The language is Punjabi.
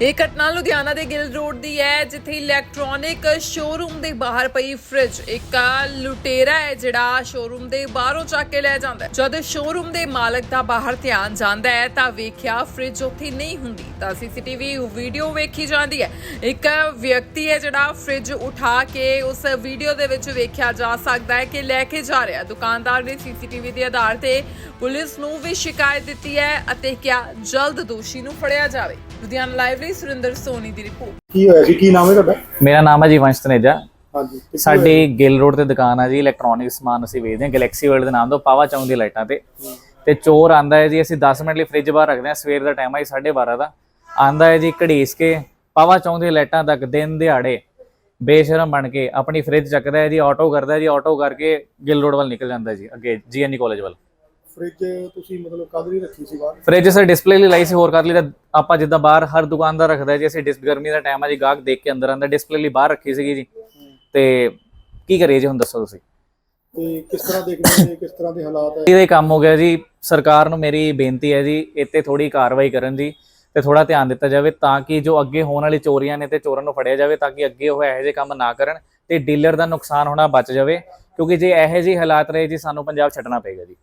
ਇਹ ਘਟਨਾ ਲੁਧਿਆਣਾ ਦੇ ਗਿੱਲ ਰੋਡ ਦੀ ਹੈ, ਜਿੱਥੇ ਇਲੈਕਟ੍ਰੋਨਿਕ ਸ਼ੋਰੂਮ ਦੇ ਬਾਹਰ ਪਈ ਫ੍ਰਿਜ। ਇੱਕ ਲੁਟੇਰਾ ਹੈ ਜਿਹੜਾ ਸ਼ੋਰੂਮ ਦੇ ਬਾਹਰੋਂ ਚੱਕ ਕੇ ਲੈ ਜਾਂਦਾ ਜਦ ਸ਼ੋਰੂਮ ਦੇ ਮਾਲਕ ਦਾ ਬਾਹਰ ਧਿਆਨ ਜਾਂਦਾ ਹੈ, ਤਾਂ ਵੇਖਿਆ ਫ੍ਰਿਜ ਉੱਥੇ ਨਹੀਂ ਹੁੰਦੀ। ਤਾਂ ਸੀਸੀਟੀਵੀ ਵੀਡੀਓ ਵੇਖੀ ਜਾਂਦੀ ਹੈ। ਇੱਕ ਵਿਅਕਤੀ ਹੈ ਜਿਹੜਾ ਫ੍ਰਿਜ ਉਠਾ ਕੇ ਉਸ ਵੀਡੀਓ ਦੇ ਵਿੱਚ ਵੇਖਿਆ ਜਾ ਸਕਦਾ ਹੈ ਕਿ ਲੈ ਕੇ ਜਾ ਰਿਹਾ ਦੁਕਾਨਦਾਰ ਨੇ ਸੀਸੀਟੀਵੀ ਦੇ ਆਧਾਰ ਤੇ ਪੁਲਿਸ ਨੂੰ ਵੀ ਸ਼ਿਕਾਇਤ ਦਿੱਤੀ ਹੈ ਅਤੇ ਕਿਹਾ ਜਲਦ ਦੋਸ਼ੀ ਨੂੰ ਫੜਿਆ ਜਾਵੇ। ਲੁਧਿਆਣਾ ਲਾਈਵ ਲਈ ਸੁਰਿੰਦਰ ਸੋਨੀ ਦੀ ਰਿਪੋਰਟ ਕੀ ਹੋਇਆ ਸੀ ਕੀ ਨਾਮ ਹੈ ਤੁਹਾਡਾ? ਮੇਰਾ ਨਾਮ ਹੈ ਜੀ ਵੰਸ਼ ਤਨੇਜਾ। ਹਾਂਜੀ ਹੋਇਆ? ਸਾਡੀ ਗਿੱਲ ਰੋਡ ਤੇ ਦੁਕਾਨ ਹੈ ਜੀ ਇਲੈਕਟ੍ਰੋਨਿਕ ਸਮਾਨ ਅਸੀਂ ਵੇਚਦੇ ਹਾਂ ਗੈਲੈਕਸੀ ਵਰਲਡ ਦੇ ਨਾਮ ਤੋਂ ਪਾਵਾ ਚੌਂਕ ਦੀ ਲਾਈਟਾਂ ਤੇ। ਤੇ ਚੋਰ ਆਂਦਾ ਹੈ ਜੀ ਅਸੀਂ 10 ਮਿੰਟ ਲਈ ਫ੍ਰਿਜ ਬਾਹਰ ਰੱਖਦੇ ਹਾਂ ਸਵੇਰ ਦਾ ਟਾਈਮ ਹੈ 12:30 ਦਾ। ਆਂਦਾ ਹੈ ਜੀ ਘੜੀਸ ਕੇ ਪਾਵਾ ਚੌਂਕ ਦੀ ਲਾਈਟਾਂ ਤੱਕ ਦਿਨ ਦਿਹਾੜੇ ਬੇਸ਼ਰਮ ਬਣ ਕੇ ਆਪਣੀ ਫ੍ਰਿਜ ਚੱਕਦਾ ਹੈ ਜੀ ਆਟੋ ਕਰਦਾ ਹੈ ਜੀ ਆਟੋ ਕਰਕੇ ਗਿੱਲ ਰੋਡ ਵੱਲ ਨਿਕਲ ਜਾਂਦਾ ਹੈ ਜੀ ਅੱਗੇ ਜੀਐਨਈ ਕਾਲਜ ਵੱਲ। ਫ੍ਰਿਜ ਤੁਸੀਂ ਮਤਲਬ ਕਦ ਲਈ ਰੱਖੀ ਸੀ ਬਾਹਰ? ਫ੍ਰਿਜ ਸਰ ਡਿਸਪਲੇ ਲਈ ਲਾਈ ਸੀ ਹੋਰ ਕਰ ਲਈ ਤਾਂ ਆਪਾਂ ਜਿੱਦਾਂ ਬਾਹਰ ਹਰ ਦੁਕਾਨਦਾਰ ਰੱਖਦਾ ਜੀ ਅਸੀਂ ਡਿਸ ਗਰਮੀ ਦਾ ਟਾਈਮ ਹੈ ਜੀ ਗਾਹਕ ਦੇਖ ਕੇ ਅੰਦਰ ਆਂਦਾ ਡਿਸਪਲੇ ਲਈ ਬਾਹਰ ਰੱਖੀ ਸੀਗੀ ਜੀ। ਤੇ ਕੀ ਕਰੀਏ ਜੀ ਹੁਣ ਦੱਸੋ ਤੁਸੀਂ। ਤੇ ਕਿਸ ਤਰ੍ਹਾਂ ਦੇਖਦੇ ਨੇ ਕਿਸ ਤਰ੍ਹਾਂ ਦੇ ਹਾਲਾਤ ਹੈ? ਇਹਦਾ ਕੰਮ ਹੋ ਗਿਆ ਜੀ ਸਰਕਾਰ ਨੂੰ ਮੇਰੀ ਬੇਨਤੀ ਹੈ ਜੀ ਇੱਥੇ ਥੋੜੀ ਕਾਰਵਾਈ ਕਰਨ ਦੀ ਤੇ ਥੋੜਾ ਧਿਆਨ ਦਿੱਤਾ ਜਾਵੇ ਤਾਂ ਕਿ ਜੋ ਅੱਗੇ ਹੋਣ ਵਾਲੀ ਚੋਰੀਆਂ ਨੇ ਤੇ ਚੋਰਾਂ ਨੂੰ ਫੜਿਆ ਜਾਵੇ ਤਾਂ ਕਿ ਅੱਗੇ ਉਹ ਇਹੋ ਜਿਹੇ ਕੰਮ ਨਾ ਕਰਨ ਤੇ ਡੀਲਰ ਦਾ ਨੁਕਸਾਨ ਹੋਣਾ ਬਚ ਜਾਵੇ ਕਿਉਂਕਿ ਜੇ ਇਹੋ ਜਿਹੇ ਹਾਲਾਤ ਰਹੇ ਜੀ ਸਾਨੂੰ ਪੰਜਾਬ ਛੱਡਣਾ ਪਏਗਾ ਜੀ।